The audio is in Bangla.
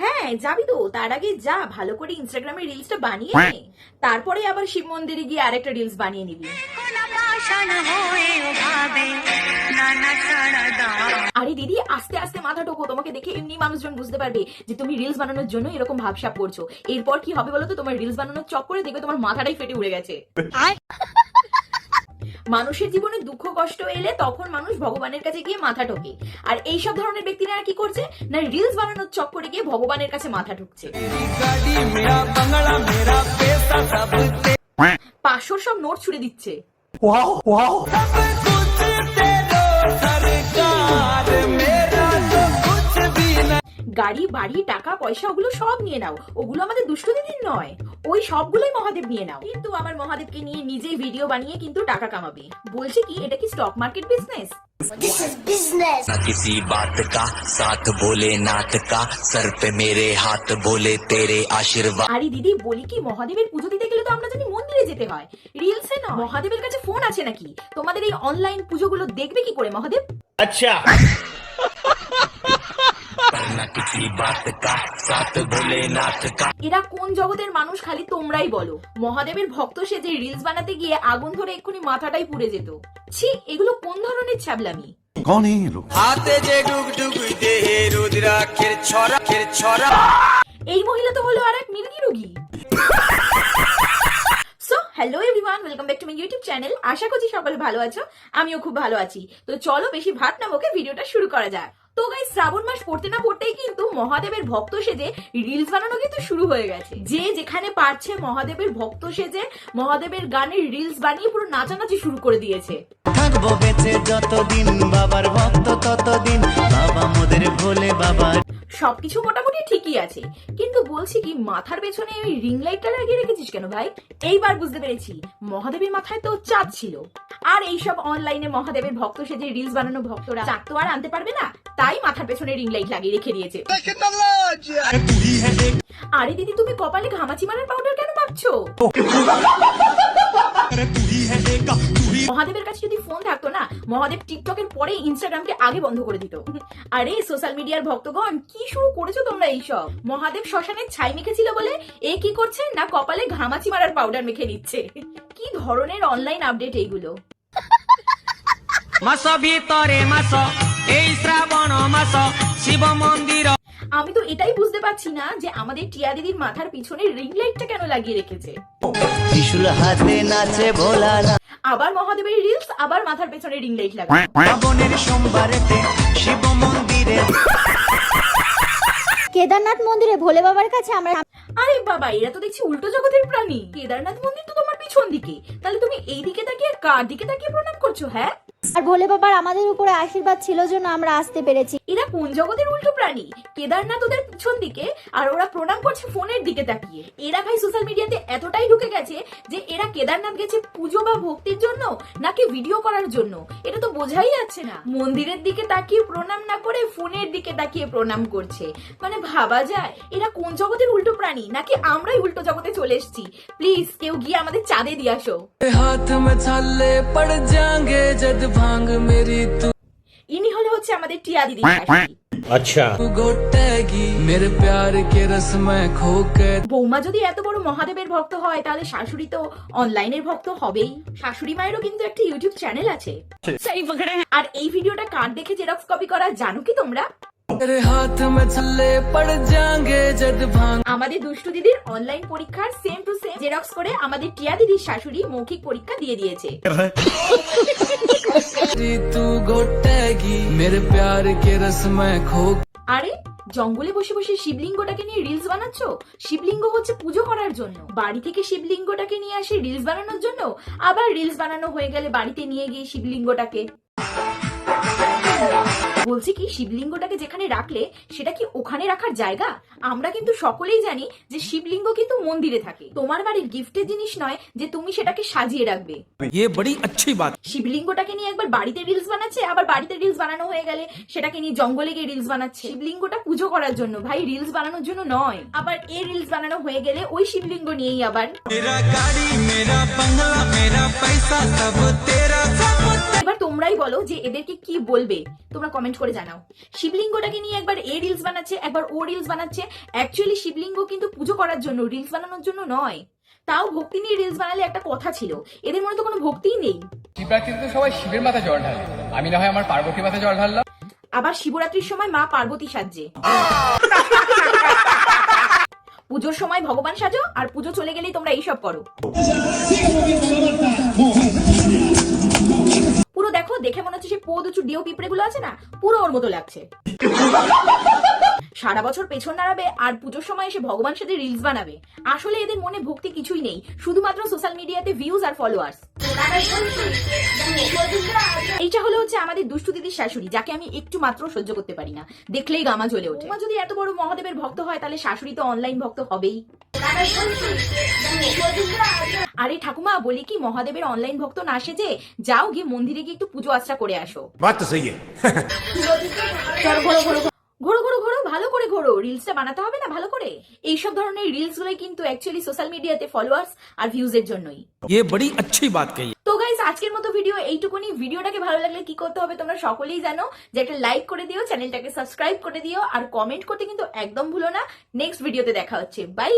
হ্যাঁ যাবি তো। তার আগে যা ভালো করে ইনস্টাগ্রামে রিলসটা বানিয়ে নে। তারপরে আবার শিব মন্দিরে গিয়ে আরেকটা রিলস বানিয়ে নিবি। আরে দিদি আস্তে আস্তে মাথা টোকো তোমাকে দেখে এমনি মানুষজন বুঝতে পারবে যে তুমি রিলস বানানোর জন্য এরকম ভাবসাব করছ। এরপর কি হবে বলো তো? তোমার রিলস বানানোর চক্করে দেখবে তোমার মাথাটাই ফেটে উড়ে গেছে। মানুষের জীবনে দুঃখ কষ্ট এলে তখন মানুষ ভগবানের কাছে গিয়ে মাথা ঠোকে। আর এই সব ধরনের ব্যক্তিরা কি করছে? না রিলস বানানোর চক্করে গিয়ে ভগবানের কাছে মাথা ঠুকছে। পাঁচশোর সব নোট ছুড়ে দিচ্ছে। গাড়ি বাড়ি টাকা পয়সা ওগুলো সব নিয়ে নাও ওগুলো আমাদের দুষ্ট দিদির নয় ওই সবগুলোই মহাদেব নিয়ে নাও কিন্তু আমার মহাদেবকে নিয়ে নিজেই ভিডিও বানিয়ে কিন্তু টাকা কামাবে বলছে কি এটা কি স্টক মার্কেট বিজনেস ना किसी बात का साथ बोले नाथ का सर पे मेरे हाथ बोले तेरे आशीर्वाद আরে দিদি বলি কি মহাদেবের পুজো দিতে গেলে তো আমরা জানি মন্দিরে যেতে হয় রিলসে নয় মহাদেবের কাছে ফোন আছে নাকি তোমাদের এই অনলাইন পুজোগুলো দেখবে কি করে মহাদেব ना এরা কোন জগতের মানুষ খালি তোমরাই বলো? মহাদেবের ভক্ত সে যে রিলস বানাতে গিয়ে আগুন ধরে এক্ষুনি মাথাটাই পুড়ে যেত। ছি এগুলো কোন ধরনের ছাবলামি এই মহিলা তো হলো আর এক মিরগি রুগী। চ্যানেল আশা করছি সকলে ভালো আছো, আমিও খুব ভালো আছি। তো চলো বেশি ভাত না বকে ভিডিওটা শুরু করা যাক। তো গাই শ্রাবণ মাস পড়তে না পড়তেই কিন্তু মহাদেবের ভক্ত সেজে রিলস বানানো কিন্তু শুরু হয়ে গেছে। যে যেখানে পারছে মহাদেবের ভক্ত সেজে মহাদেবের গানের রিলস বানিয়ে পুরো নাচানাচি শুরু করে দিয়েছে। থাকব বেঁচে যতদিন, বাবার ভক্ত ততদিন, বাবা মোদের ভোলে বাবা সবকিছু মোটামুটি ঠিকই আছে। কিন্তু বলছি কি, মাথার পেছনে ওই রিং লাইটটা লাগিয়ে রেখেছিস কেন ভাই? এইবার বুঝতে পেরেছি, মহাদেবের মাথায় তো চাঁদ ছিল। আর এইসব অনলাইনে মহাদেবের ভক্ত সেজে রিলস বানানো ভক্তরা চাঁদ তো আর আনতে পারবে না, তাই মাথার পেছনে রিং লাইট লাগিয়ে রেখে দিয়েছে। আরে দিদি, তুমি কপালে ঘামাচি মারার পাউডার কেন মাখছো মহাদেবের কাছে যদি ফোন থাকতো না মহাদেব টিকটকের পরে ইনস্টাগ্রামকে আগে বন্ধ করে দিত। আরে সোশ্যাল মিডিয়ার ভক্তগণ কি শুরু করেছ তোমরা এইসব? মহাদেব শ্মশানে ছাই মেখেছিল বলে এ কি করছে? না কপালে ঘামাচি মারার পাউডার মেখে নিচ্ছে। কি ধরনের অনলাইন আপডেট এইগুলো? মাস ভিতরে মাস এই শ্রাবণ মাস শিব মন্দির। আমি তো এটাই বুঝতে পারছি না যে আমাদের টিয়া দিদির মাথার পিছনে রিং লাইটটা কেন লাগিয়ে রেখেছে। ত্রিশুল হাতে নাচে ভোলা আবার মহাদেবের রিলস আবার মাথার পেছনে রিং লাইট লাগা শ্রাবণের সোমবারেতে শিব মন্দিরে কেদারনাথ মন্দিরে ভোলে বাবার কাছে আমরা আরে বাবা এরা তো দেখছি উল্টো জগতের প্রাণী। কেদারনাথ মন্দির তো তোমার পিছন দিকে। তাহলে তুমি এই দিকে তাকিয়ে আর কার দিকে তাকিয়ে প্রণাম করছ হ্যাঁ? আর ভোলে বাবার আমাদের উপরে আশীর্বাদ ছিল জন্য আমরা আসতে পেরেছি। এরা কোন জগতের উল্টো প্রাণী? কেদারনাথ ওদের পিছন দিকে, আর ওরা প্রণাম করছে ফোনের দিকে তাকিয়ে। এরা ভাই সোশ্যাল মিডিয়াতে এতটাই ঢুকে গেছে যে এরা কেদারনাথ গেছে পুজো বা ভক্তির জন্য, নাকি ভিডিও করার জন্য? এটা তো বোঝাই যাচ্ছে না। মন্দিরের দিকে তাকিয়ে প্রণাম না করে ফোনের দিকে তাকিয়ে প্রণাম করছে। মানে ভাবা যায়, এরা কোন জগতের উল্টো প্রাণী, নাকি আমরাই উল্টো জগতে চলে এসেছি? প্লিজ কেউ গিয়ে আমাদের চাঁদে দিয়ে আসো। হাত মে ছালে পড় যাঙ্গে জদ ভাঙ্গ মেরি ইনি হলো হচ্ছে আমাদের টিয়া দিদি আচ্ছা। বৌমা যদি এত বড় মহাদেবের ভক্ত হয় তাহলে শাশুড়ি তো অনলাইনের ভক্ত হবেই। শাশুড়ি মায়েরও কিন্তু একটা ইউটিউব চ্যানেল আছে। আর এই ভিডিওটা কার দেখে জেরক্স কপি করা জানো কি তোমরা? আমাদের দুষ্টু দিদির অনলাইন পরীক্ষার সেম টু সেম জেরক্স করে আমাদের টিয়া দিদির শাশুড়ি মৌখিক পরীক্ষা দিয়ে দিয়েছে। আরে, জঙ্গলে বসে বসে শিবলিঙ্গটাকে নিয়ে রিলস বানাচ্ছ? শিবলিঙ্গ হচ্ছে পুজো করার জন্য। বাড়ি থেকে শিবলিঙ্গটাকে নিয়ে আসে রিলস বানানোর জন্য। আবার রিলস বানানো হয়ে গেলে বাড়িতে নিয়ে গিয়ে শিবলিঙ্গটাকে। বলছি কি শিবলিঙ্গটাকে যেখানে রাখলে সেটা কি ওখানে রাখার জায়গা আমরা কিন্তু সকলেই জানি যে শিবলিঙ্গ কিন্তু মন্দিরে থাকে তোমার বাড়ির গিফটের জিনিস নয় যে তুমি সেটাকে সাজিয়ে রাখবে ये बड़ी अच्छी बात শিবলিঙ্গটাকে নিয়ে একবার বাড়িতে রিলস বানাচ্ছে আবার বাড়িতে রিলস বানানো হয়ে গেলে সেটাকে নিয়ে জঙ্গলে গিয়ে রিলস বানাচ্ছে শিবলিঙ্গটা পুজো করার জন্য ভাই রিলস বানানোর জন্য নয় আবার এই রিলস বানানো হয়ে গেলে ওই শিবলিঙ্গ নিয়েই আবার মেরা গাড়ি মেরা বাংলা মেরা পয়সা সব তেরা সব এবার তোমরাই বলো যে এদেরকে কি বলবে। তোমরা কমেন্ট করে জানাও। শিবলিঙ্গটাকে নিয়ে একবার এ রিলস বানাচ্ছে একবার ও রিলস বানাচ্ছে। অ্যাকচুয়ালি শিবলিঙ্গ কিন্তু পুজো করার জন্য রিলস বানানোর জন্য নয়। তাও ভক্তি নিয়ে রিলস বানালে একটা কথা ছিল। এদের মনে তো কোনো ভক্তিই নেই। শিবরাত্রিতে তো সবাই শিবের মাথায় জল ঢালে। আমি না হয় আমার পার্বতীর মাথায় জল ঢাললাম। আবার শিবরাত্রির সময় মা পার্বতী সাজছে। পুজোর সময় ভগবান সাজো আর পুজো চলে গেলেই তোমরা এইসব করো। দুচু ডিও পিঁপড়ে গুলো আছে না? পুরো ওর মতো লাগছে। সারা বছর পেছন নাড়াবে আর পুজোর সময় এসে ভগবান সাথে রিলস বানাবে। আসলে এদের মনে ভক্তি কিছুই নেই, শুধুমাত্র সোশ্যাল মিডিয়াতে ভিউজ আর ফলোয়ার্স এইটা হলো হচ্ছে আমাদের দুষ্টু দিদির শাশুড়ি, যাকে আমি একটু মাত্র সহ্য করতে পারি না। দেখলেই গামা জ্বলে ওঠে। যদি এত বড় মহাদেবের ভক্ত হয়, তাহলে শাশুড়ি তো অনলাইন ভক্ত হবেই। আরে ঠাকুমা বলি কি মহাদেবের অনলাইন ভক্ত না সেজে যাও গিয়ে মন্দিরে গিয়ে একটু পুজো আশ্রা করে আসো बात तो सही है চলো ঘোরো ঘোরো ঘোরো ঘোরো ঘোরো ভালো করে ঘোরো রিলসটা বানাতে হবে না ভালো করে এইসব ধরনের রিলস গুলোই কিন্তু অ্যাকচুয়ালি সোশ্যাল মিডিয়াতে ফলোয়ার্স আর ভিউজ এর জন্যই ये बड़ी अच्छी बात कही তো গাইস আজকের মতো ভিডিও এইটুকুনি। ভিডিওটাকে ভালো লাগলে কি করতে হবে তোমরা সকলেই জানো যে একটা লাইক করে দিও, চ্যানেলটাকে সাবস্ক্রাইব করে দিও, আর কমেন্ট করতে কিন্তু একদম ভুলো না। নেক্সট ভিডিওতে দেখা হচ্ছে। বাই